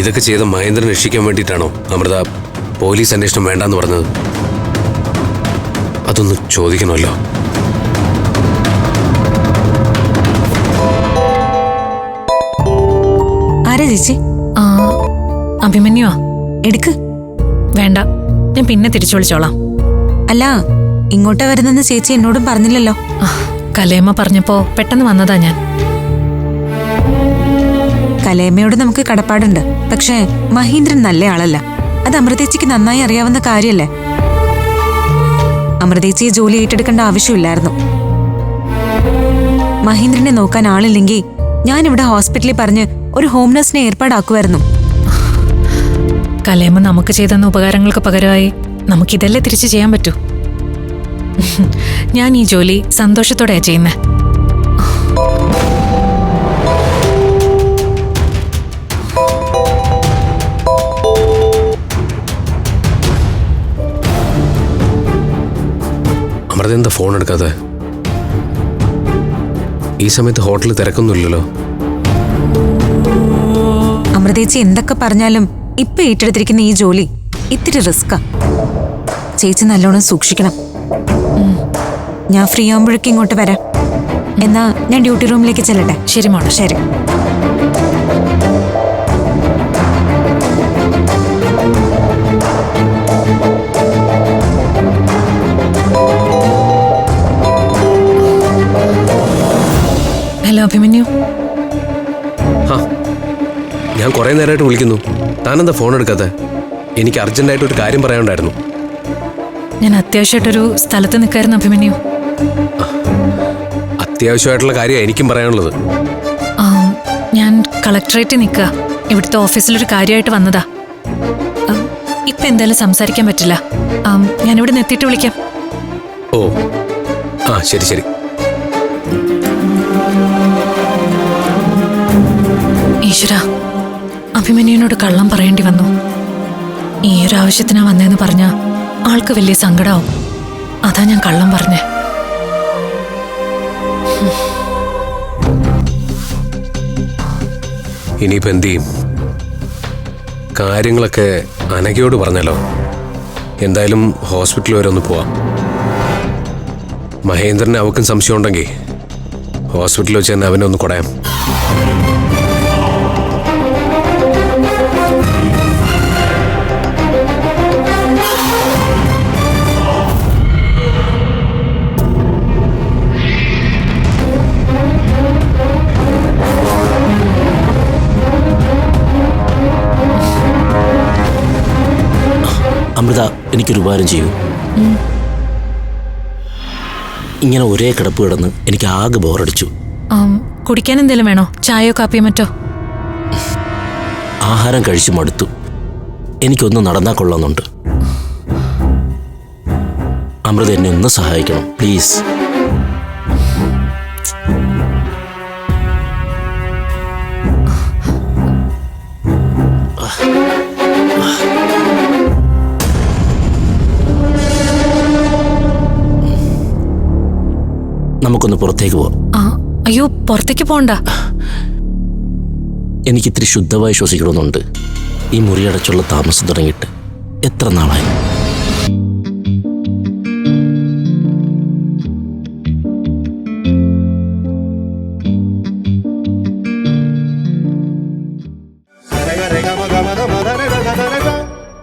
ഇതൊക്കെ ചെയ്ത മഹേന്ദ്രൻ രക്ഷിക്കാൻ വേണ്ടിയിട്ടാണോ അമൃത പോലീസ് അന്വേഷണം വേണ്ടെന്ന് പറഞ്ഞത്? അതൊന്ന് ചോദിക്കണമല്ലോ. ആരാ ചേച്ചി? ആ അഭിമന്യുവാ. എടുക്ക്. വേണ്ട ഞാൻ പിന്നെ തിരിച്ചു വിളിച്ചോളാം. അല്ല ഇങ്ങോട്ടാ വരുന്നെന്ന് ചേച്ചി എന്നോടും പറഞ്ഞില്ലല്ലോ. കലേമ്മ കലയമ്മ പറഞ്ഞപ്പോ പെട്ടെന്ന് വന്നതാ ഞാൻ. കലയമ്മയോട് നമുക്ക് കടപ്പാടുണ്ട്. പക്ഷേ മഹീന്ദ്രൻ നല്ല ആളല്ല അത് അമൃതേച്ചിക്ക് നന്നായി അറിയാവുന്ന കാര്യല്ലേ? അമൃതേച്ചിയെ ജോലി ഏറ്റെടുക്കേണ്ട ആവശ്യമില്ലായിരുന്നു. മഹീന്ദ്രനെ നോക്കാൻ ആളില്ലെങ്കിൽ ഞാനിവിടെ ഹോസ്പിറ്റലിൽ പറഞ്ഞ് ഒരു ഹോം നഴ്സിനെ ഏർപ്പാടാക്കുമായിരുന്നു. കലയമ്മ നമുക്ക് ചെയ്തെന്ന ഉപകാരങ്ങൾക്ക് പകരമായി നമുക്കിതല്ലേ തിരിച്ചു ചെയ്യാൻ പറ്റൂ? ഞാൻ ഈ ജോലി സന്തോഷത്തോടെയാ ചെയ്യുന്നത് അമൃത എന്താ ഫോൺ എടുക്കാതെ ഈ സമയത്ത് ഹോട്ടലിൽ തിരക്കൊന്നുമില്ലല്ലോ. അമൃതേച്ചി എന്തൊക്കെ പറഞ്ഞാലും ഇപ്പൊ ഏറ്റെടുത്തിരിക്കുന്ന ഈ ജോലി ഇത്തിരി റിസ്ക്കാ ചേച്ചി നല്ലോണം സൂക്ഷിക്കണം. ഞാൻ ഫ്രീ ആകുമ്പോഴേക്കും ഇങ്ങോട്ട് വരാം. എന്നാ ഞാൻ ഡ്യൂട്ടി റൂമിലേക്ക് ചെല്ലട്ടെ? ശരി മോളെ ശരി. അഭിമന്യു? ആ ഞാൻ കുറെ നേരമായിട്ട് വിളിക്കുന്നു. താനെന്താ ഫോൺ എടുക്കാതെ എനിക്ക് അർജന്റായിട്ട് ഒരു കാര്യം പറയാനുണ്ടായിരുന്നു. ഞാൻ അത്യാവശ്യമായിട്ടൊരു സ്ഥലത്ത് നിൽക്കായിരുന്നു അഭിമന്യു. അത്യാവശ്യമായിട്ടുള്ള കാര്യമാണ് എനിക്കും പറയാനുള്ളത്. ആ, ഞാൻ കളക്ടറേറ്റിൽ നിൽക്കുക. ഇവിടുത്തെ ഓഫീസിലൊരു കാര്യമായിട്ട് വന്നതാ. ഇപ്പൊ എന്തായാലും സംസാരിക്കാൻ പറ്റില്ല. ഞാൻ ഇവിടെ എത്തിയിട്ട് വിളിക്കാം. ഓ ആ ശരി ശരി. ഈശ്വര അഭിമന്യുവിനോട് കള്ളം പറയേണ്ടി വന്നു. ഈ ഒരു ആവശ്യത്തിനാ വന്നതെന്ന് പറഞ്ഞ ആൾക്ക് വലിയ സങ്കടാവും. അതാ ഞാൻ കള്ളം പറഞ്ഞേ. ഇനിയിപ്പോ എന്ത് ചെയ്യും? കാര്യങ്ങളൊക്കെ അനഘയോട് പറഞ്ഞല്ലോ. എന്തായാലും ഹോസ്പിറ്റൽ വരെ ഒന്ന് പോവാം. മഹേന്ദ്രന് അവക്കും സംശയം ഉണ്ടെങ്കിൽ ഹോസ്പിറ്റലിൽ വെച്ച് തന്നെ അവനെ ഒന്ന് കുടയാം. അമൃത എനിക്കൊരു ഉപകാരം ചെയ്യൂ. ഇങ്ങനെ ഒരേ കിടപ്പ് കിടന്ന് എനിക്ക് ആകെ ബോറടിച്ചു. കുടിക്കാൻ എന്തെങ്കിലും വേണോ? ചായയോ കാപ്പിയോ മറ്റോ? ആഹാരം കഴിച്ചു മടുത്തു. എനിക്കൊന്ന് നടന്നാൽ കൊള്ളാന്നുണ്ട് അമൃത എന്നെ ഒന്ന് സഹായിക്കണം പ്ലീസ്. നമുക്കൊന്ന് പുറത്തേക്ക് പോവാം അയ്യോ പുറത്തേക്ക് പോണ്ട. എനിക്കിത്തിരി ശുദ്ധമായി ശ്വസിക്കണമെന്നുണ്ട്. ഈ മുറിയടച്ചുള്ള താമസം തുടങ്ങിയിട്ട് എത്ര നാളായി?